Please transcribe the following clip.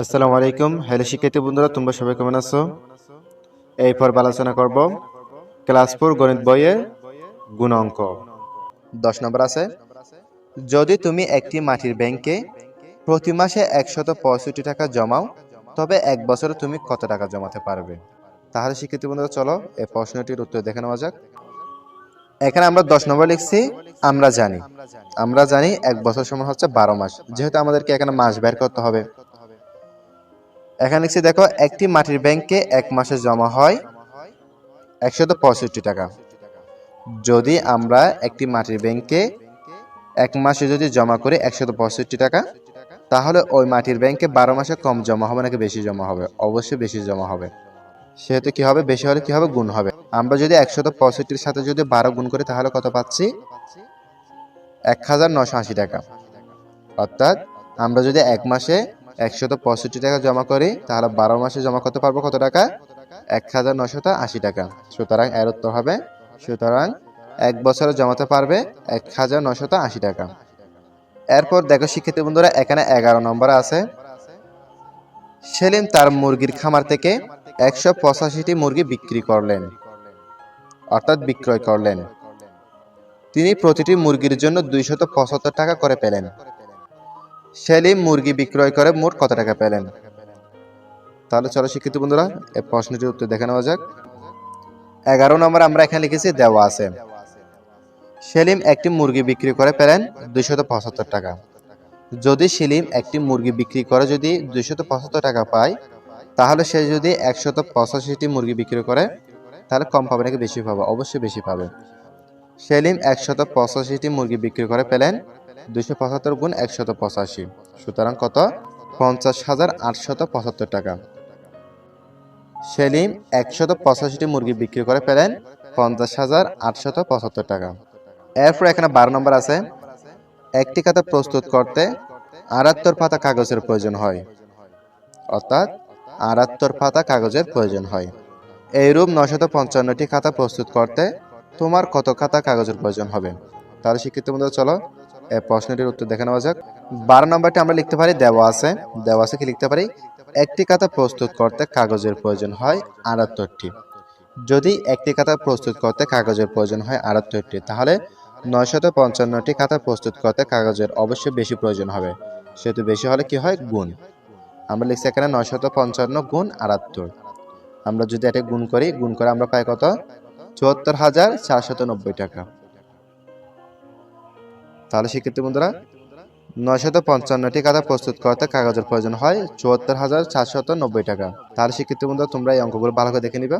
আসসালামু আলাইকুম। হ্যালো শিক্ষার্থী বন্ধুরা, তোমরা সবাই কেমন আছো? এই পর্ব আলোচনা করব ক্লাস ফোর গণিত বইয়ের গুণ অঙ্ক। দশ নম্বর আছে, যদি তুমি একটি মাটির ব্যাংকে প্রতি মাসে একশত পঁয়ষট্টি টাকা জমাও, তবে এক বছরে তুমি কত টাকা জমাতে পারবে? তাহলে শিক্ষার্থী বন্ধুরা, চলো এই প্রশ্নটির উত্তর দেখে নেওয়া যাক। এখানে আমরা দশ নম্বর লিখছি, আমরা জানি। আমরা জানি এক বছর সময় হচ্ছে বারো মাস। যেহেতু আমাদেরকে এখানে মাস বের করতে হবে এখানে লিখছি দেখো একটি মাটির ব্যাংকে এক মাসে জমা হয় একশত পঁয়ষট্টি টাকা। যদি আমরা একটি মাটির ব্যাংকে এক মাসে যদি জমা করি একশত পঁয়ষট্টি টাকা, তাহলে ওই মাটির ব্যাংকে বারো মাসে কম জমা হবে নাকি বেশি জমা হবে? অবশ্যই বেশি জমা হবে। সেহেতু কি হবে? বেশি হলে কি হবে? গুণ হবে। আমরা যদি একশত পঁয়ষট্টির সাথে যদি বারো গুণ করি, তাহলে কত পাচ্ছি? এক হাজার নশো আশি টাকা। অর্থাৎ আমরা যদি এক মাসে একশত পঁয়ষট্টি টাকা জমা করি, তাহলে বারো মাসে জমা করতে পারব কত টাকা? এক হাজার নশত আশি টাকা। সুতরাং এর উত্তর হবে, সুতরাং এক বছরে জমাতে পারবে এক হাজার নশত আশি টাকা। এরপর দেখো, শিক্ষার্থী বন্ধুরা, এখানে এগারো নম্বর আছে। সেলিম তার মুরগির খামার থেকে একশো পঁচাশিটি মুরগি বিক্রি করলেন, অর্থাৎ বিক্রয় করলেন। তিনি প্রতিটি মুরগির জন্য দুইশত পঁচাত্তর টাকা করে পেলেন। সেলিম মুরগি বিক্রয় করে মোট কত টাকা পেলেন? তাহলে চলো শিক্ষিত বন্ধুরা এই প্রশ্নটির উত্তর দেখে নেওয়া যাক। এগারো নম্বর আমরা এখানে লিখেছি, দেওয়া আছে। সেলিম একটি মুরগি বিক্রি করে পেলেন দুইশত পঁচাত্তর টাকা। যদি সেলিম একটি মুরগি বিক্রি করে যদি দুইশত পঁচাত্তর টাকা পায়, তাহলে সে যদি একশত পঁচাশিটি মুরগি বিক্রি করে, তাহলে কম পাবে নাকি বেশি পাবে? অবশ্যই বেশি পাবে। সেলিম একশত পঁচাশিটি মুরগি বিক্রি করে পেলেন দুইশো পঁচাত্তর গুণ একশত পঁচাশি। সুতরাং কত? পঞ্চাশ হাজার আটশত পঁচাত্তর টাকা। সেলিম একশত পঁচাশিটি মুরগি বিক্রি করে পেলেন পঞ্চাশ হাজার আটশত পঁচাত্তর টাকা। এরপর এখানে বারো নম্বর আছে। একটি খাতা প্রস্তুত করতে আটাত্তর পাতা কাগজের প্রয়োজন হয়। অর্থাৎ আটাত্তর পাতা কাগজের প্রয়োজন হয়। এইরূপ নশত পঞ্চান্নটি খাতা প্রস্তুত করতে তোমার কত খাতা কাগজের প্রয়োজন হবে? তাহলে শিক্ষিত বন্ধুরা, চলো প্রশ্নটির উত্তর দেখে নেওয়া যাক। বারো নম্বরটি আমরা লিখতে পারি, দেওয়া আছে। দেওয়া আছে কি লিখতে পারি? একটি খাতা প্রস্তুত করতে কাগজের প্রয়োজন হয় আটাত্তরটি। যদি একটি খাতা প্রস্তুত করতে কাগজের প্রয়োজন হয় আটাত্তরটি, তাহলে নয়শত পঞ্চান্নটি খাতা প্রস্তুত করতে কাগজের অবশ্যই বেশি প্রয়োজন হবে। সেহেতু বেশি হলে কি হয়? গুণ। আমরা লিখছি এখানে নয়শত পঞ্চান্ন গুণ আটাত্তর। আমরা যদি এটা গুণ করি, গুণ করে আমরা পাই কত? চুয়াত্তর হাজার চারশত নব্বই টাকা। তাহলে শিক্ষার্থী বন্ধুরা নয়শত পঞ্চান্নটি খাতা প্রস্তুত করতে কাগজের প্রয়োজন হয় চুয়াত্তর হাজার চারশত নব্বই টাকা। তাহলে শিক্ষার্থী বন্ধুরা তোমরা এই অঙ্কগুলো ভালো করে দেখে নিবে।